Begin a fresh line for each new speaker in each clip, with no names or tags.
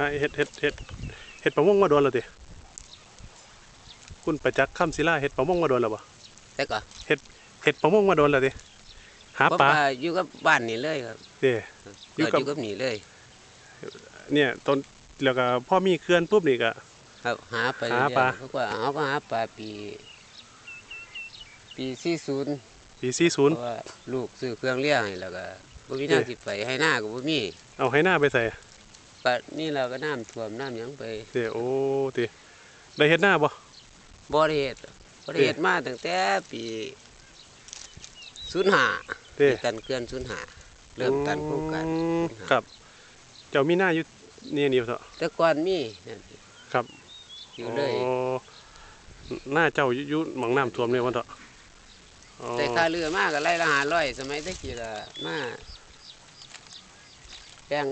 ฮะเฮ็ดเฮ็ดเฮ็ดเฮ็ดประมงมาโดนแล้วติคุณประจักษ์คำศิลาเฮ็ดประมงมาโดนแล้วบ่
แต่ก็
เฮ็ดประมงมาโดนแล้วติหา
ผม
ปลา
ว่าอยู่กับบ้านนี่เลยครับ
เด้อยู่
ก็
กับ
อยู่กับนี่เลย
เนี่ยต้นแล้วก็พอมีเขื่อนปุ๊บนี่ก็
ครับหาไป
หา
เรื่อยๆ
ปลา
เขาก็เขาก็หาปลาปี ปีสี่ศูนย์
ปี
เพ
40
ราะว่าลูกซื้อเครื่องเลี้ยงให้แล้วก็บ่มีน้ำสิไปให้หน้าก็บ่มี
เอาให้หน้าไปใส่
ก็นี่เราก็น้ำท่วมน้ำหยังไป
เด้โอ้ติได้เฮ็ดหน้าบ่
บ่ได้เฮ็ดบ่ได้เฮ็ดมาตั้งแต่ปี05
เด้
กันเกิน05เริ่มตันโครงการ
อืมครับ เจ้ามีหน้าอยู่นี่นี่เถอะ
แต่ก่อนมีนั่น
ครับ
อยู่เลย
โอ้หน้าเจ้าอยู่อยู่หมองน้ำท่วมเนี่ยวันเถอะอ๋อ
แต่ค่าเรือมากก็ไล่ละ500สมัยตะกี้ก็มาแบ่ง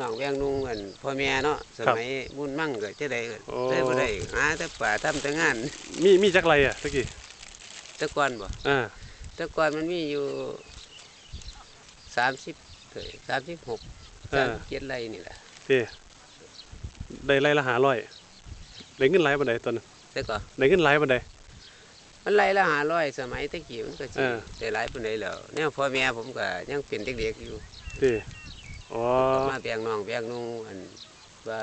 น้องแบ่งนุ่งกันพ่อแม่เนาะสมัยบุญมั่งก็จะได้ก็ได้บ่ได้หาแต่ป่าทำแต่งาน
มีมีจักไรอะตะกี้
แต่ก่อนบ่
อ่า
แต่ก่อนมันมีอยู่สามสิบสามสิบหกสามเจ็ดไร่นี่แหละ
เด้ได้ไรละหาร้อยได้เงินหลายบันไดตอนนั้น
แต่ก็
ได้เงินหลายบันได
มันไร่ละหาร้อยสมัยตะกี้มันก็สิ
เออ
ได้หลายปานใดแล้วแนวพ่อแม่ผมก็ยังเป็นเด็กๆอยู่
เด้ อ๋อ
ก็มาแบ่งน้องแบ่งนุ่งอันว่า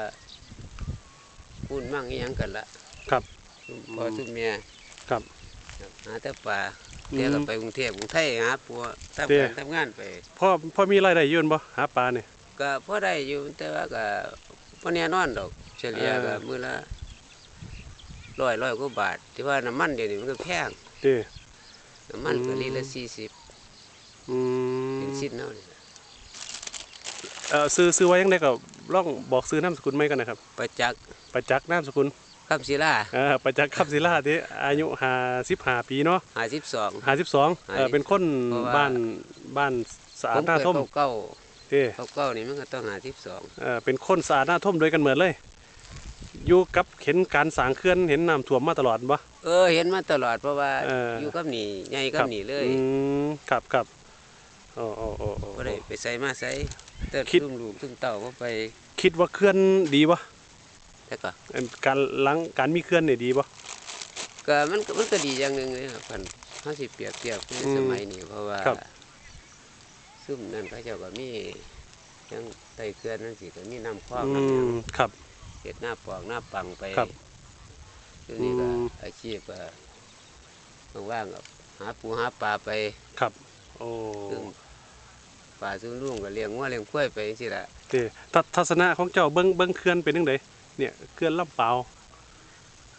พูดมั่งอีหยังกันละ
ครับ
ซุมพ่อซุมแม่
ครับ
หาแต่ปลา
อืม
เดี๋ยวก็ไปกรุงเทพกรุงไทยหาปัวทำ
เด้
การทำงานไป
พ่อพ่อมีรายได้อยืนบ่หาปลาเนี่ย
ก็พอได้อยู่แต่ว่าก็พอแน่นอนดอก เฉลี่ย
เออ
ก็มื้อละร้อยร้อยกว่าบาท ที่ว่าน้ำมันเดี๋ยวนี้มันก็แพง
เด้
น้ำมันก็
อืม
ลิตรละสี่สิบ
อืม
เป็นสิ้นเนาะนี่
เอ่อซื้อซื้อไว้ยังไงก็ลองบอกซื้อนามสกุลไหมกันนะครับ
ประจักษ์
ประจักษ์นามสกุล
คำศิลา
อ่าประจักษ์คำศิลาที่อายุ55ปีเนาะ
หาสิบสอง
52เออเป็นคน
เพราะว่า
บ้านบ้านสะอา
ผ
ด
ม
หน้า
เกิด
ท่ม
เก้า
เด้
เก้าเก้านี่มันก็ต้องหาสิบสอง
เออเป็นคนสะอาดหน้าท่มโดยกันเหมือนเลย อยู่กับเห็นการสร้างเขื่อนเห็นน้ำท่วมมาตลอดบ่
เออเห็นมาตลอดเพราะว่า
เออ
อ
อ
ยู่กับหนีใหญ่กั
ครับ
หนีเลย
อืมครับครับ โอ้โอ้โอ้โอ้
ก็ได้ไปใส่มาใส่แต่
คิด
ตุ้มลูกตุ้มเต่าก็ไป
คิดว่าเขื่อนดีบ่
แต่ก็
เอิ่มการหลังการมีเขื่อนนี่ดีบ่
ก็มันก็มันก็ดีอย่างหนึ่งเลยครับพันห้าสิเปรียบเทียบใน
อืม
สมัยนี้เพราะว่า
ครับ
ซุ่มนั่นเขาเจ้าก็มียังไต่เกลือนนั่นสิก็มีน้ำคลอง
อื
น้ำหยัง
มครับ
เห็ดหน้าปอกหน้าปังไป
ครับ
ทีนี้ก็
อืม
อาชีพก็ว่างๆก็หาปูหาปลาไป
ครับ โอ้
ซึ่ง ปลาซึ่งลุงก็เลี้ยงวัวเลี้ยงควายไปสิละ
เด้ทัศทัศนะของเจ้าเบิ่งเบิ่งเขื่อนเป็นจังไดเนี่ยเขื่อนลำเปาว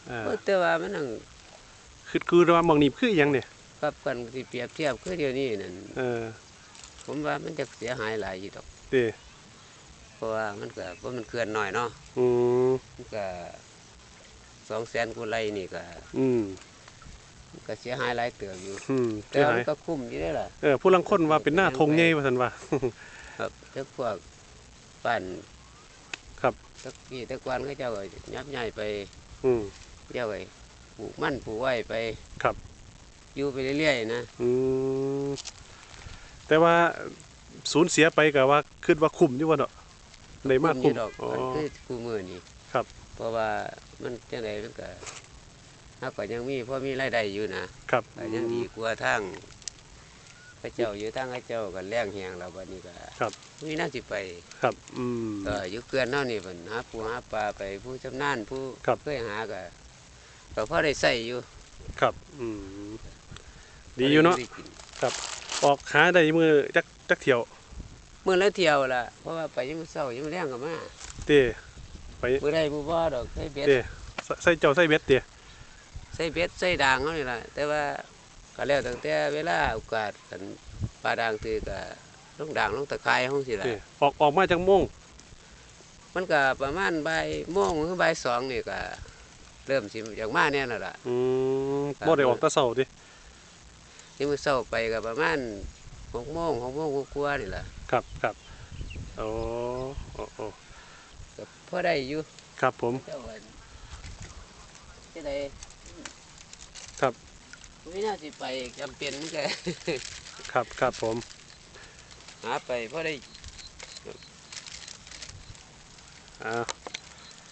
เอ่อ
แต่ว่ามันนั่ง
คือคือว่าหมองนี้คืออหยังเนี่ย
กับกันที่เปรียบเทียบคือเดียวนี้นั่น
เออ
ผมว่ามันจะเสียหายหลายอยู่ดอก
เด้
เพราะว่ามันก็ว่ามันเกลือนหน่อยเนาะ
อืม
มันก็สองแสนกุไลนี่ก็
อืม
มัน ก็เสียหายหลายเติบอยู่
อืม
แต่
เสีย
ว่า
หา
มั
ย
นก็คุ้มอยู่ได้อล่ะ
เออผู้ลังคนว่าเป็นหน้าธงใหญ่ว่าซั่นว่า
ครับแต่พวกบ้าน
ครับ
ตะกี้ตะกวันก็เจ้าก็ยับย่ายไป
อืม
เจ้าไปปลูกมันปลูกไว้ไป
ครับ
อยู่ไปเรื่อยๆนะ
อืมแต่ว่าสูญเสียไปก็ว่าคิดว่าคุ้มอยู่ว่าเนาะได้มาก
คุ้
คุ้
ม
ม
อยู่ดอก
อ๋อ
มันคือคู่มือนี่
ครับ
เพราะว่ามันจังไดมันก็ ถ้าก็ยังมีพอมีรายได้อยู่นะครับก็ยังดีกว่าทางพระเจ้าอยู่ทางพระเจ้าก็แรงแหงแล้วบัดนี้ก็
ครับ
มีน่าสิไป
ครับ อืม
ก็อยู่เกลือนเท่านี่เพิ่นหาปูหาปลาไปผู้ชำนาญผู้
ครับ
เคยหาก็ก็พอได้ใส่อยู่
ครับ อืม ดีอยู่เนาะ
ได้กิ
ออกหาได้มือจักจักเที่ยว
มื้อละเที่ยวล่ะเพราะว่าไปยังมื้อเช้ายังมื้อแรงก็มา
เต้ไป
มื้อใดบ่บ่ดอกใส่เบ็ด
เต้ใส่ใส่เจ้าใส่เบ็ดเต้
ใส่เบ็ดใส่ด่างเฮานี่ล่ะแต่ว่าก็แล้วตั้งแต่เวลาโอกาสกันปลาด่างตือก็ลงด่างลงตะไคร้เฮาสิล่ะ
เต้ออกออกมาจากโมง
มันก็ประมาณบ่ายโมงถึงบ่ายสองนี่ก็เริ่มสิอยากมาแน่แล้วล่ะ
อืม
ครับ
บ่ได้ออกแตะเช้าดิ
นี่มื้อเช้าไปก็ประมาณ6โมง6โมงกว่าๆนี่ล่ะ
ครับครับโอ้โอ้โอ้
ก็พอได้อยู่
ครับผม
เจ้าวันที่ใด
ครับ
ไม่น่าสิไปจำเป็นมันก็
ครับครับผม
หาไปเพราะได้
อ้าว